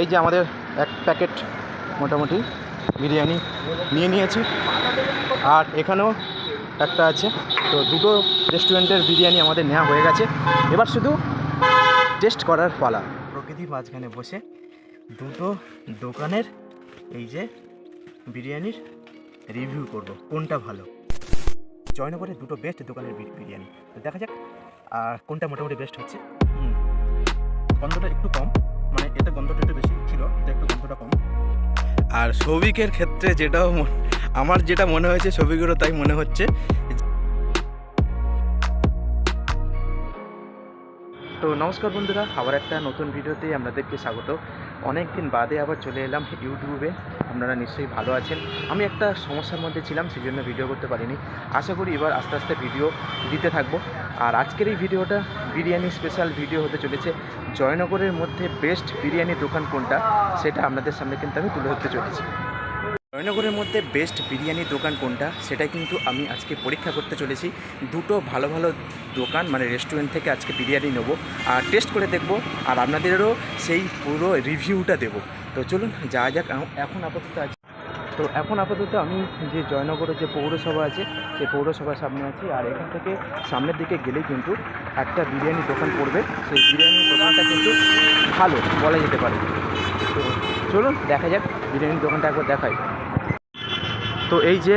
এই যে আমাদের এক প্যাকেট মোটামুটি বিরিয়ানি নিয়ে নিয়েছি। আর এখানেও একটা আছে। তো দুটো রেস্টুরেন্টের বিরিয়ানি আমাদের নেওয়া হয়ে গেছে। এবার শুধু টেস্ট করার পালা। প্রকৃতির মাঝখানে বসে দুটো দোকানের এই যে বিরিয়ানির রিভিউ করব, কোনটা ভালো। জয়নগরে দুটো বেস্ট দোকানের বিরিয়ানি। দেখা যাক, আর কোনটা মোটামুটি বেস্ট হচ্ছে। গন্ধটা একটু কম। মানে এতে গন্ধটা একটু বেশি ছিল এটা একটু গন্ধটা কম। আর সৌভিকের ক্ষেত্রে যেটাও মন- আমার যেটা মনে হয়েছে সৌভিকেরও তাই মনে হচ্ছে। তো নমস্কার বন্ধুরা আবার একটা নতুন ভিডিওতে আপনাদেরকে স্বাগত। অনেক দিন বাদে আবার চলে এলাম ইউটিউবে। আপনারা নিশ্চয়ই ভালো আছেন। আমি একটা সমস্যার মধ্যে ছিলাম সেই জন্য ভিডিও করতে পারিনি। আশা করি এবার আস্তে আস্তে ভিডিও দিতে থাকব। আর আজকের এই ভিডিওটা বিরিয়ানি স্পেশাল ভিডিও হতে চলেছে। জয়নগরের মধ্যে বেস্ট বিরিয়ানি দোকান কোনটা, সেটা আপনাদের সামনে কিন্তু আমি তুলে ধরতে চলেছি। জয়নগরের মধ্যে বেস্ট বিরিয়ানি দোকান কোনটা? সেটা কিন্তু আমি আজকে পরীক্ষা করতে চলেছি। দুটো ভালো ভালো দোকান মানে রেস্টুরেন্ট থেকে আজকে বিরিয়ানি নেব। আর টেস্ট করে দেখব, আর আপনাদেরও সেই পুরো রিভিউটা দেবো। তো চলুন যা যাক। এখন আপাতত আছে তো এখন আপাতত আমি যে জয়নগরের যে পৌরসভা আছে সেই পৌরসভার সামনে আছি। আর এখান থেকে সামনের দিকে গেলেই কিন্তু একটা বিরিয়ানি দোকান পড়বে। সেই বিরিয়ানি দোকানটা কিন্তু ভালো বলা যেতে পারে। তো চলুন, দেখা যাক বিরিয়ানির দোকানটা একবার দেখাই। তো এই যে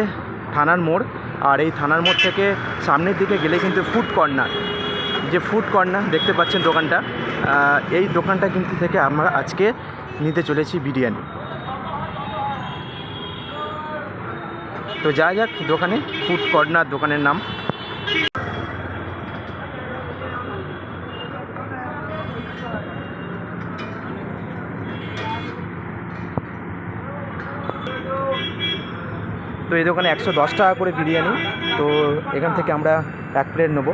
থানার মোড়, আর এই থানার মোড় থেকে সামনের দিকে গেলে কিন্তু ফুড কর্নার যে ফুড কর্নার দেখতে পাচ্ছেন দোকানটা। এই দোকানটা কিন্তু থেকে আমরা আজকে নিতে চলেছি বিরিয়ানি। তো যা যাক, দোকানে ফুড কর্নার দোকানের নাম। তো এই দোকানে একশো দশ টাকা করে বিরিয়ানি, তো এখান থেকে আমরা এক প্লেট নেব।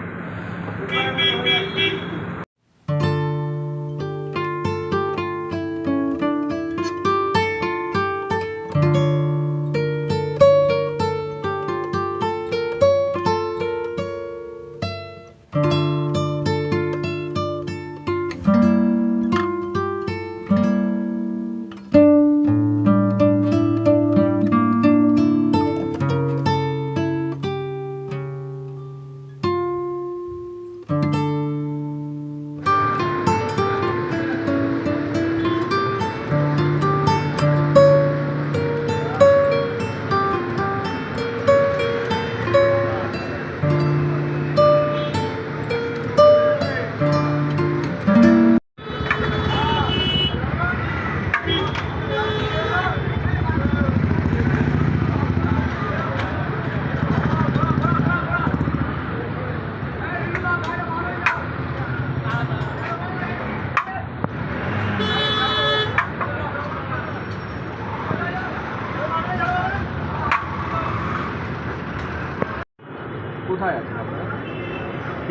কোথায় আছেন আপনারা?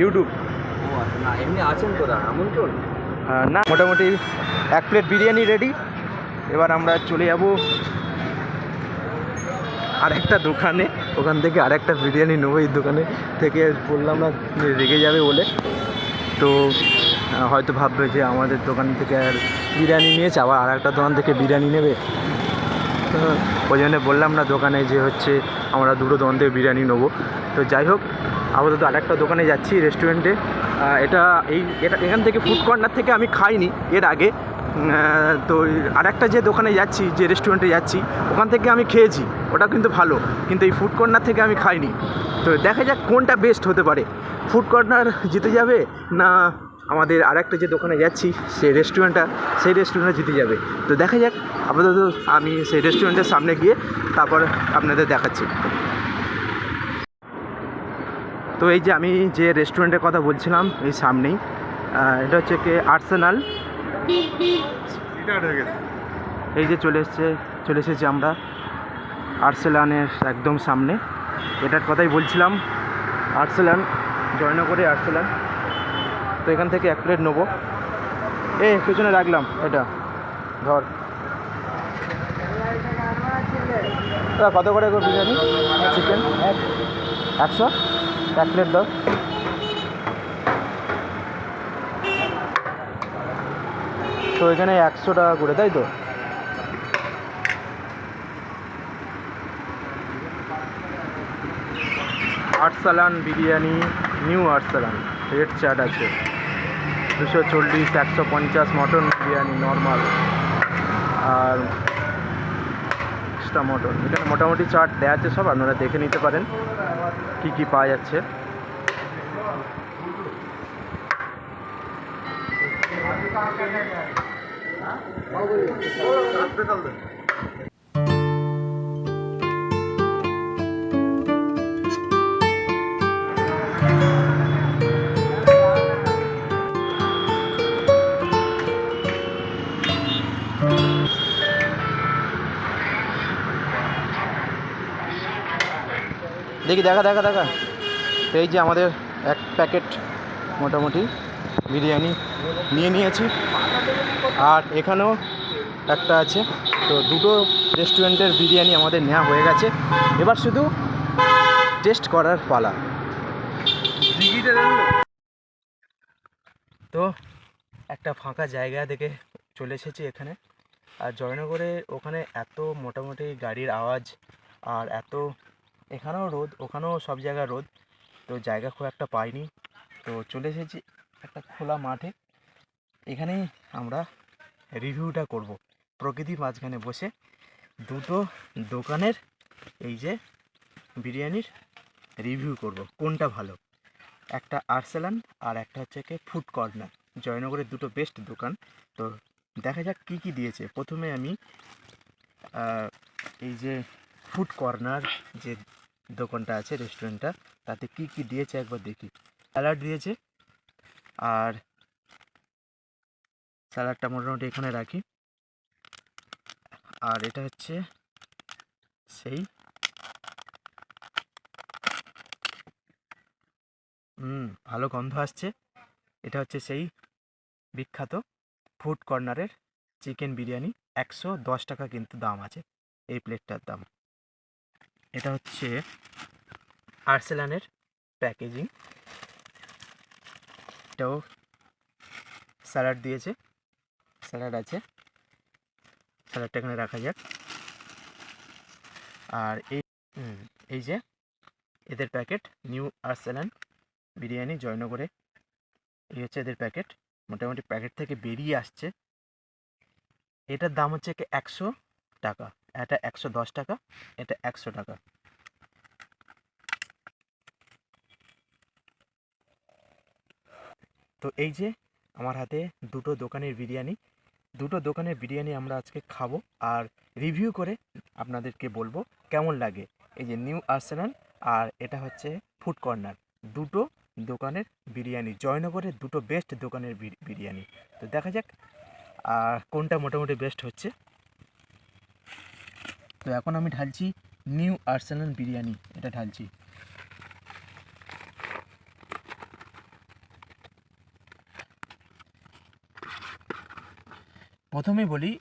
ইউটিউব। ও আচ্ছা না এমনি আছেন কোথায়? না মোটামুটি এক প্লেট বিরিয়ানি রেডি এবার আমরা চলে যাব আরেকটা দোকানে। ওখান থেকে আরেকটা বিরিয়ানি নেব এই দোকানে। থেকে বললাম না রেগে যাবে বলে। তো হয়তো ভাববে যে আমাদের দোকান থেকে আর বিরিয়ানি নিয়েছে আবার আর একটা দোকান থেকে বিরিয়ানি নেবে। ওই জন্য বললাম না দোকানে যে হচ্ছে আমরা দুটো দোকান বিরিয়ানি নেব। তো যাই হোক, আপাতত আরেকটা দোকানে যাচ্ছি রেস্টুরেন্টে এটা এই, এটা এখান থেকে ফুড কর্নার থেকে আমি খাইনি এর আগে। তো আরেকটা যে দোকানে যাচ্ছি, যে রেস্টুরেন্টে যাচ্ছি, ওখান থেকে আমি খেয়েছি, ওটা কিন্তু ভালো। কিন্তু এই ফুড কর্নার থেকে আমি খাইনি। তো দেখা যাক কোনটা বেস্ট হতে পারে। ফুড কর্নার জিতে যাবে না আমাদের আরেকটা যে দোকানে যাচ্ছি সেই রেস্টুরেন্টটা সেই রেস্টুরেন্টে জিতে যাবে। তো দেখা যাক আপাতত আমি সেই রেস্টুরেন্টের সামনে গিয়ে তারপর আপনাদের দেখাচ্ছি। তো এই যে আমি যে রেস্টুরেন্টের কথা বলছিলাম, এই সামনেই এটা হচ্ছে কি আর্সেনাল এই যে চলে এসছে, চলে এসেছি আমরা আর্সেলানের একদম সামনে। এটার কথাই বলছিলাম আর্সেলান জয়নগরে আর্সেলান তো এখান থেকে এক প্লেট নেব। এ, পেছনে রাখলাম এটা। ধর। কত করে বিরিয়ানি? চিকেন একশো? এক প্লেট দাও। তো এখানে একশো টাকা করে, তাই তো? Arsalan biryani, new Arsalan. Rate chart আছে। দুশো চল্লিশ, একশো পঞ্চাশ, মটন বিরিয়ানি নর্মাল আর মটন এখানে মোটামুটি চাট দেওয়া আছে সব, আপনারা দেখে নিতে পারেন কি কি পাওয়া যাচ্ছে। দেখি, দেখা দেখা দেখা। এই যে আমাদের এক প্যাকেট মোটামুটি বিরিয়ানি নিয়ে নিয়েছি। আর এখানেও একটা আছে। তো দুটো রেস্টুরেন্টের বিরিয়ানি আমাদের নেওয়া হয়ে গেছে। এবার শুধু টেস্ট করার পালা। তো একটা ফাঁকা জায়গা দেখে চলে এসেছি এখানে। আর জয়নগরে ওখানে এত মোটামুটি গাড়ির আওয়াজ আর এত এখানেও রোদ, ওখানেও সব জায়গায় রোদ। তো জায়গা খুব একটা পাইনি। তো চলে এসেছি একটা খোলা মাঠে। এখানেই আমরা রিভিউটা করব। প্রকৃতির মাঝখানে বসে দুটো দোকানের এই যে বিরিয়ানির রিভিউ করব, কোনটা ভালো? একটা আর্সেলান আর একটা হচ্ছে কি ফুড কর্নার। জয়নগরের দুটো বেস্ট দোকান। তো দেখা যাক কি কি দিয়েছে। প্রথমে আমি এই যে ফুড কর্নার যে দোকানটা আছে রেস্টুরেন্টটা তাতে কি কি দিয়েছে একবার দেখি। স্যালাড দিয়েছে আর স্যালাডটা মোটামুটি এখানে রাখি। আর এটা হচ্ছে সেই হুম ভালো গন্ধ আসছে। এটা হচ্ছে সেই বিখ্যাত ফুড কর্নারের চিকেন বিরিয়ানি। একশো দশ টাকা কিন্তু দাম আছে এই প্লেটটার দাম। এটা হচ্ছে আর্সেলানের প্যাকেজিং। এটাও স্যালাড দিয়েছে। স্যালাড আছে। স্যালাডটা এখানে রাখা যাক। আর এই এই যে এদের প্যাকেট, নিউ আর্সেলান বিরিয়ানি জয়নগরে। এই হচ্ছে এদের প্যাকেট। মোটামুটি প্যাকেট থেকে বেরিয়ে আসছে। এটার দাম হচ্ছে একশো টাকা। এটা একশো দশ টাকা, এটা একশো টাকা। তো এই যে আমার হাতে দুটো দোকানের বিরিয়ানি, দুটো দোকানের বিরিয়ানি আমরা আজকে খাব আর রিভিউ করে আপনাদেরকে বলব কেমন লাগে। এই যে নিউ আর্সেনাল আর এটা হচ্ছে ফুড কর্নার দুটো দোকানের বিরিয়ানি, জয়নগরের দুটো বেস্ট দোকানের বিরি- বিরিয়ানি। তো দেখা যাক, আর কোনটা মোটামুটি বেস্ট হচ্ছে। তো এখন আমি ঢালছি নিউ আর্সেনাল বিরিয়ানি, এটা ঢালছি। প্রথমে বলি,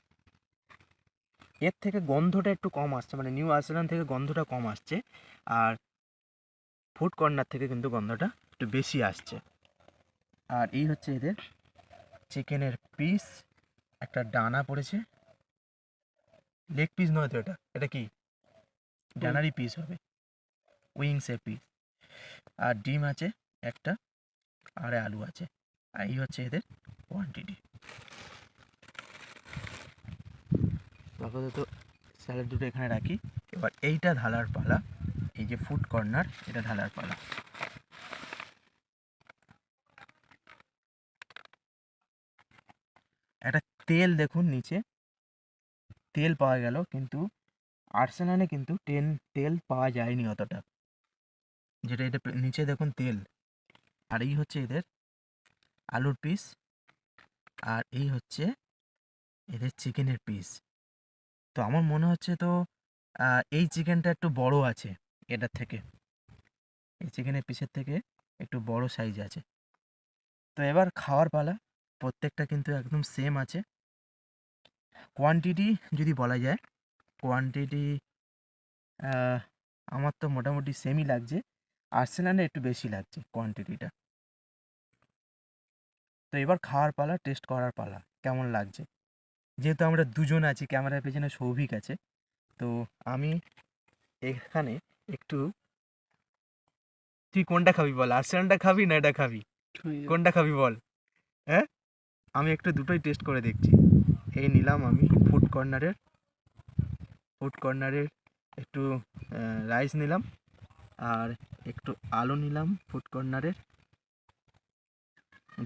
এর থেকে গন্ধটা একটু কম আসছে মানে নিউ আর্সেনাল থেকে গন্ধটা কম আসছে, আর ফুড কর্নার থেকে কিন্তু গন্ধটা একটু বেশি আসছে। আর এই হচ্ছে এদের চিকেনের পিস, একটা ডানা পড়েছে। লেগ পিস নয় তো এটা? এটা কি? ডানারি পিস হবে। উইংসের পিস আর ডিম আছে একটা আর আলু আছে। আর এই হচ্ছে এদের কোয়ান্টিটি আপাতত স্যালাড দুটো এখানে রাখি। এবার এইটা ঢালার পালা। এই যে ফুড কর্নার এটা ঢালার পালা। একটা তেল দেখুন নিচে। তেল পাওয়া গেল, কিন্তু আর্সেনালে কিন্তু টেন, তেল পাওয়া যায়নি অতটা। যেটা এটা নিচে দেখুন তেল। আর এই হচ্ছে এদের আলুর পিস, আর এই হচ্ছে এদের চিকেনের পিস। তো আমার মনে হচ্ছে তো এই চিকেনটা একটু বড় আছে এটার থেকে। এই চিকেনের পিসের থেকে একটু বড় সাইজ আছে। তো এবার খাওয়ার পালা, প্রত্যেকটা কিন্তু একদম সেম আছে। কোয়ান্টিটি যদি বলা যায় কোয়ান্টিটি আমার তো মোটামুটি সেমই লাগছে। আর্সেনালে একটু বেশি লাগছে কোয়ান্টিটিটা তো এবার খাওয়ার পালা টেস্ট করার পালা কেমন লাগছে? যেহেতু আমরা দুজন আছি ক্যামেরার পেছনে সৌভিক আছে তো আমি এখানে একটু তুই কোনটা খাবি বল? আর্সেনালটা খাবি না এটা খাবি? কোনটা খাবি বল? হ্যাঁ? আমি একটু দুটোই টেস্ট করে দেখছি। এই নিলাম আমি ফুড কর্নারের ফুড কর্নারের একটু রাইস নিলাম আর একটু আলু নিলাম ফুড কর্নারের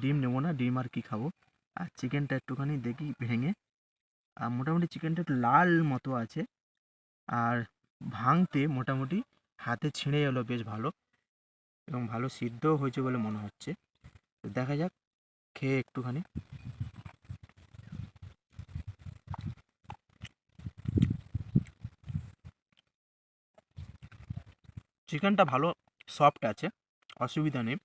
ডিম নেব না, ডিম আর কি খাব? আর চিকেনটা একটুখানি দেখি ভেঙে। আর মোটামুটি চিকেনটা একটু লাল মতো আছে আর ভাঙতে মোটামুটি হাতে ছিঁড়ে এলো বেশ ভালো এবং ভালো সিদ্ধও হয়েছে বলে মনে হচ্ছে। তো দেখা যাক, খেয়ে একটুখানি। চিকেনটা ভালো সফট আছে, অসুবিধা নেই।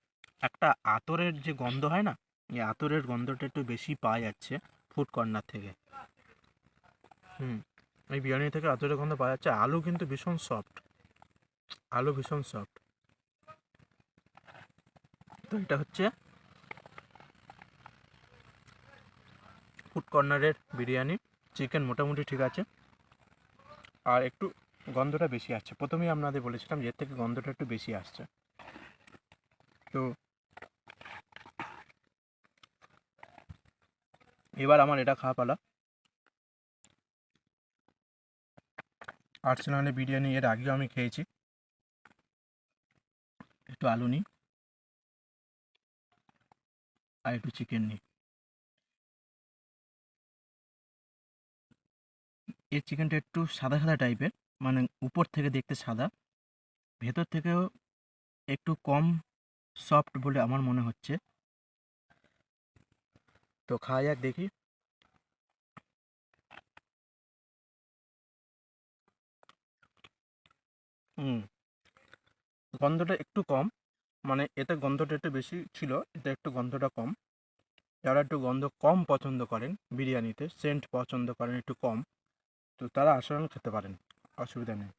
একটা আতরের যে গন্ধ হয় না, এই আতরের গন্ধটা একটু বেশি পাওয়া যাচ্ছে ফুড কর্নার থেকে। হুম, এই বিরিয়ানি থেকে আতরের গন্ধ পাওয়া যাচ্ছে। আলু কিন্তু ভীষণ সফট আলু ভীষণ সফট তো এটা হচ্ছে ফুড কর্নারের বিরিয়ানি। চিকেন মোটামুটি ঠিক আছে। আর একটু গন্ধটা বেশি আসছে। প্রথমেই আপনাদের বলেছিলাম যে এর থেকে গন্ধটা একটু বেশি আসছে। তো এবার আমার এটা খাওয়া পালা। আর্সেনালের বিরিয়ানি এর আগেও আমি খেয়েছি। একটু আলু নিই। আর একটু চিকেন নিই। এর চিকেনটা একটু সাদা সাদা টাইপের মানে উপর থেকে দেখতে সাদা, ভেতর থেকেও একটু কম সফট বলে আমার মনে হচ্ছে। তো খাওয়া যাক, দেখি। হুম, গন্ধটা একটু কম মানে এতে গন্ধটা একটু বেশি ছিল এতে একটু গন্ধটা কম। যারা একটু গন্ধ কম পছন্দ করেন, বিরিয়ানিতে সেন্ট পছন্দ করেন, একটু কম, তো তারা আসারান খেতে পারেন। অসুবিধা নেই।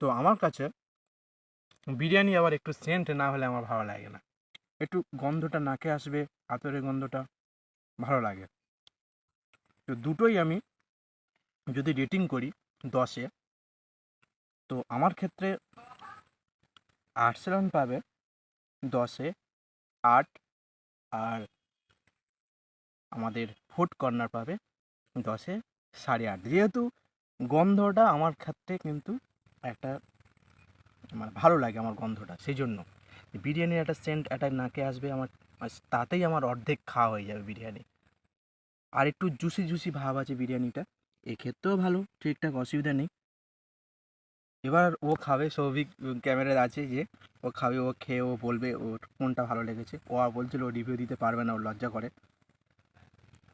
তো আমার কাছে বিরিয়ানি আবার একটু সেন্ট না হলে আমার ভালো লাগে না। একটু গন্ধটা নাকে আসবে আতরের গন্ধটা ভালো লাগে। তো দুটোই আমি যদি রেটিং করি দশে, তো আমার ক্ষেত্রে আর্সেলন পাবে দশে আট আর আমাদের ফুড কর্নার পাবে দশে সাড়ে আট। যেহেতু গন্ধটা আমার ক্ষেত্রে কিন্তু একটা মানে ভালো লাগে আমার গন্ধটা সেই জন্য বিরিয়ানির একটা সেন্ট একটা নাকে আসবে আমার তাতেই আমার অর্ধেক খাওয়া হয়ে যাবে বিরিয়ানি। আর একটু জুসি জুসি ভাব আছে বিরিয়ানিটা, এক্ষেত্রেও ভালো, ঠিকঠাক অসুবিধা নেই। এবার ও খাবে, সৌভিক ক্যামেরায় আছে যে, ও খাবে, ও খেয়ে, ও বলবে ওর কোনটা ভালো লেগেছে। ও আর বলছিল ও রিভিউ দিতে পারবে না ওর লজ্জা করে।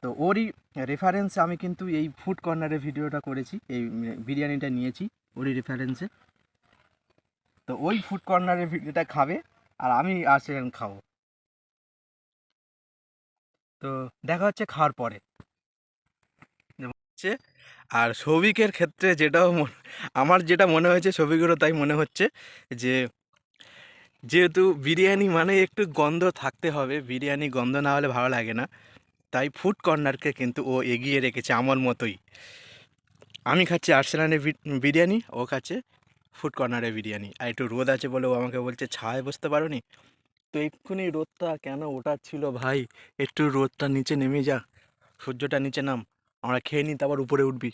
তো ওরই রেফারেন্সে আমি কিন্তু এই ফুড কর্নারের ভিডিওটা করেছি, এই বিরিয়ানিটা নিয়েছি, ওরই রেফারেন্সে তো ওই ফুড কর্নারের ভিডিওটা খাবে আর আমি আর সেখানে খাব। তো দেখা হচ্ছে খাওয়ার পরে। হচ্ছে, আর সৌভিকের ক্ষেত্রে যেটাও আমার যেটা মনে হয়েছে সৌভিকেরও তাই মনে হচ্ছে যে, যেহেতু বিরিয়ানি মানে একটু গন্ধ থাকতে হবে, বিরিয়ানি গন্ধ না হলে ভালো লাগে না। তাই ফুড কর্নারকে কিন্তু ও এগিয়ে রেখেছে আমার মতোই। আমি খাচ্ছি আর্সেলানের বিরিয়ানি, ও খাচ্ছে ফুড কর্নারের বিরিয়ানি। আর একটু রোদ আছে বলে ও আমাকে বলছে ছায় বসতে পারো নি তো এক্ষুনি রোদটা কেন ওটা ছিল ভাই? একটু রোদটা নিচে নেমে যা, সূর্যটা নিচে নাম, আমরা খেয়ে নিই, তারপর উপরে উঠবি।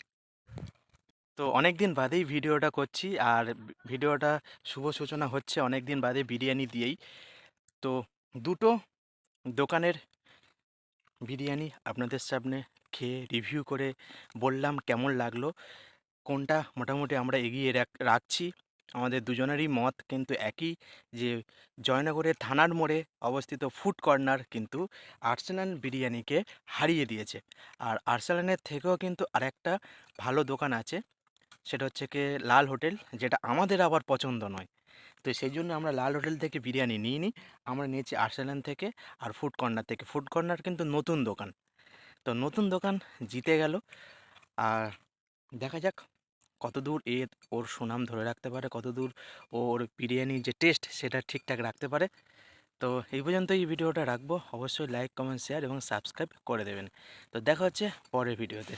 তো অনেক দিন বাদেই ভিডিওটা করছি, আর ভিডিওটা শুভ সূচনা হচ্ছে অনেক দিন বাদে বিরিয়ানি দিয়েই। তো দুটো দোকানের বিরিয়ানি আপনাদের সামনে খেয়ে রিভিউ করে বললাম কেমন লাগল, কোনটা মোটামুটি আমরা এগিয়ে রাখ- রাখছি। আমাদের দুজনেরই মত কিন্তু একই যে জয়নগরের থানার মোড়ে অবস্থিত ফুড কর্নার কিন্তু আর্সেনাল বিরিয়ানিকে হারিয়ে দিয়েছে। আর আর্সেনালের থেকেও কিন্তু আরেকটা ভালো দোকান আছে, সেটা হচ্ছে কি লাল হোটেল, যেটা আমাদের আবার পছন্দ নয়। তো সেই জন্য আমরা লাল হোটেল থেকে বিরিয়ানি নিয়ে নিই আমরা নিয়েছি আর্সেনাল থেকে আর ফুড কর্নার থেকে। ফুড কর্নার কিন্তু নতুন দোকান। তো নতুন দোকান জিতে গেল। আর দেখা যাক কত দূর এ ওর সুনাম ধরে রাখতে পারে, কতদূর ও ওর বিরিয়ানির যে টেস্ট সেটা ঠিকঠাক রাখতে পারে। তো এই পর্যন্ত এই ভিডিওটা রাখব। অবশ্যই লাইক কমেন্ট শেয়ার এবং সাবস্ক্রাইব করে দেবেন। তো দেখা হচ্ছে পরের ভিডিওতে।